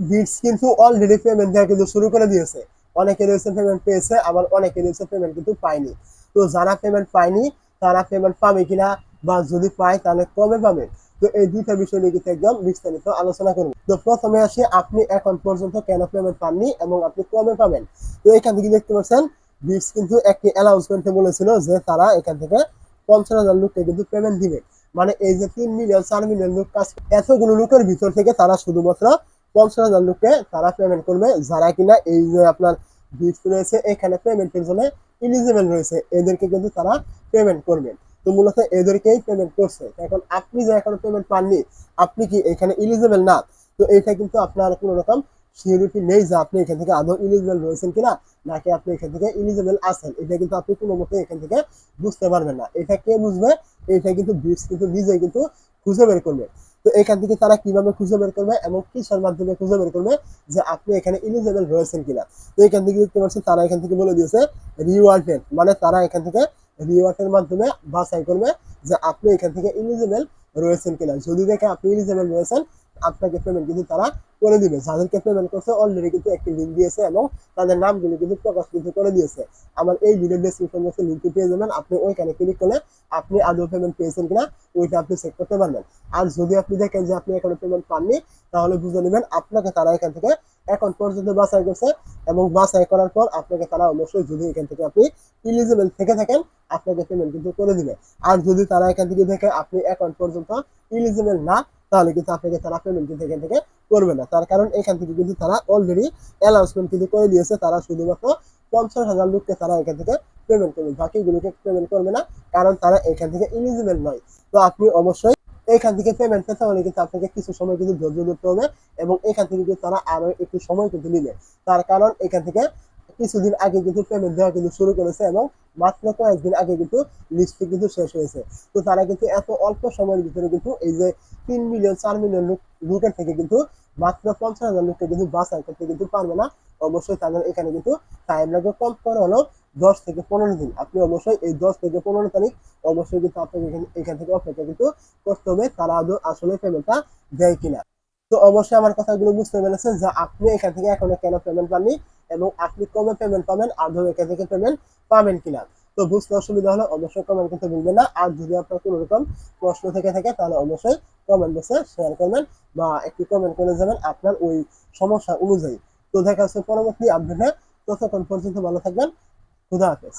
Bits কিন্তু already payment দেওয়া কিন্তু শুরু করে দিয়েছে। অনেকে রয়েছে পেমেন্ট পেয়েছে, আবার অনেকে রয়েছে পেমেন্ট কিন্তু পায়নি। তো যারা পেমেন্ট পায়নি, তারা পেমেন্ট পাবে কিনা বা যদি পায়, তাহলে কবে পাবে? তো এই দুইটা বিষয় নিয়ে কিন্তু একদম বিস্তারিত আলোচনা করব। তো প্রথমে আসি, আপনি এখন পর্যন্ত কেন পেমেন্ট পাননি এবং আপনি কবে পাবেন? তো এখান থেকে দেখতে পাচ্ছেন বিটস কিন্তু একটি অ্যানাউন্সমেন্টে বলেছিল যে তারা এখান থেকে পঞ্চাশ হাজার লোককে কিন্তু পেমেন্ট দিবে। মানে এই যে তিন মিলিয়ন চার মিলিয়ন লোক কাজ এতগুলো লোকের ভিতর থেকে তারা শুধুমাত্র পঞ্চাশ হাজার লোককে তারা পেমেন্ট করবে, যারা কিনা এই যে আপনার বিটস রয়েছে, এখানে পেমেন্টের জন্য ইলিজিবল রয়েছে, এদেরকে কিন্তু তারা পেমেন্ট করবেন তো মূলত এদেরকেই পেমেন্ট করছে। এখন আপনি যে এখনও পেমেন্ট পাননি, আপনি কি এখানে ইলিজিবল না? তো এটা কিন্তু আপনার কোনো রকম সিকিউরিটি নেই যে আপনি এখান থেকে আদৌ ইলিজিবল রয়েছেন কিনা, নাকি আপনি এখান থেকে ইলিজিবল আছেন। এটা কিন্তু আপনি কোনো মতে এখান থেকে বুঝতে পারবেন না। এটা কে বুঝবে? এটা কিন্তু বিটস কিন্তু নিজেই কিন্তু খুঁজে বের করবে। তো এখান থেকে তারা কীভাবে খুঁজে বের করবে এবং কিসের মাধ্যমে খুঁজে বের করবে যে আপনি এখানে ইলিজিবল রয়েছেন কিনা। তো এখান থেকে দেখতে পাচ্ছেন, তারা এখান থেকে বলে দিয়েছে রিওয়ার্ডেন মানে তারা এখান থেকে রিওয়ার্ডের মাধ্যমে বাছাই করবে যে আপনি এখান থেকে ইলিজিবল রয়েছেন কিনা। যদি দেখে আপনি ইলিজিবল রয়েছেন আপনাকে পেমেন্ট কিন্তু তারা করে দিবে। যাদেরকে পেমেন্ট করছে অলরেডি কিন্তু একটি লিঙ্ক দিয়েছে এবং তাদের নামগুলো কিন্তু প্রকাশ কিন্তু করে দিয়েছে। আমার এই ভিডিও ডেসক্রিপশন বক্সে লিঙ্কটি পেয়ে যাবেন। আপনি ওইখানে ক্লিক করলে আপনি আদৌ পেমেন্ট পেয়েছেন কিনা, ওইটা আপনি চেক করতে পারবেন। আর যদি আপনি দেখেন যে আপনি এখনও পেমেন্ট পাননি, তাহলে বুঝে নেবেন আপনাকে তারা এখান থেকে এখন পর্যন্ত বাছাই করছে এবং বাছাই করার পর আপনাকে তারা অবশ্যই যদি এখান থেকে আপনি ইলিজিবল থেকে থাকেন, আপনাকে পেমেন্ট কিন্তু করে দিবে। আর যদি তারা এখান থেকে দেখে আপনি এখন পর্যন্ত ইলিজিবল না তাহলে কিন্তু আপনাকে তারা পেমেন্ট কিন্তু এখান থেকে করবে না। তার কারণ এখান থেকে কিন্তু তারা অলরেডি অ্যানাউন্সমেন্ট কিন্তু করে দিয়েছে। তারা শুধুমাত্র পঞ্চাশ হাজার লোককে তারা এখান থেকে পেমেন্ট করবে। বাকিগুলোকে পেমেন্ট করবে না, কারণ তারা এখান থেকে ইলিজিবল নয়। তো আপনি অবশ্যই এখান থেকে পেমেন্ট পেতে হলে কিন্তু আপনাকে কিছু সময় কিন্তু ধৈর্য ধরতে হবে এবং এখান থেকে কিন্তু তারা আরও একটু সময় কিন্তু নিবে। তার কারণ এখান থেকে কিছুদিন আগে কিন্তু পেমেন্ট দেওয়া কিন্তু শুরু করেছে এবং মাত্র কয়েকদিন আগে কিন্তু লিস্টটি কিন্তু শেষ হয়েছে। তো তারা কিন্তু এত অল্প সময়ের ভিতরে কিন্তু এই যে তিন মিলিয়ন চার মিলিয়ন লোক, লোকের থেকে কিন্তু মাত্র পঞ্চাশ হাজার লোককে কিন্তু বাছাই করতে কিন্তু পারবে না। অবশ্যই তাদের এখানে কিন্তু টাইম লাগবে কম করে হলেও দশ থেকে পনেরো দিন। আপনি অবশ্যই এই দশ থেকে পনেরো তারিখ অবশ্যই কিন্তু আপনাকে এখান থেকে অপেক্ষা কিন্তু করতে হবে, তারা আসলে পেমেন্টটা দেয় কিনা। তো অবশ্যই আমার কথাগুলো বুঝতে পেরেছেন যে আপনি এখান থেকে এখনও কেন পেমেন্ট পাননি এবং আপনি কবে পেমেন্ট পাবেন আদৌ এখান থেকে পেমেন্ট পাবেন কিনা। তো বুঝতে অসুবিধা হলে অবশ্যই কমেন্ট করতে ভুলবেন না। আর যদি আপনার কোনো রকম প্রশ্ন থেকে থাকে তাহলে অবশ্যই কমেন্ট বক্সে শেয়ার করবেন বা একটি কমেন্ট করে যাবেন আপনার ওই সমস্যা অনুযায়ী। তো দেখা হচ্ছে পরবর্তী আপডেটে ততক্ষণ পর্যন্ত ভালো থাকবেন। খুদা হাফেজ।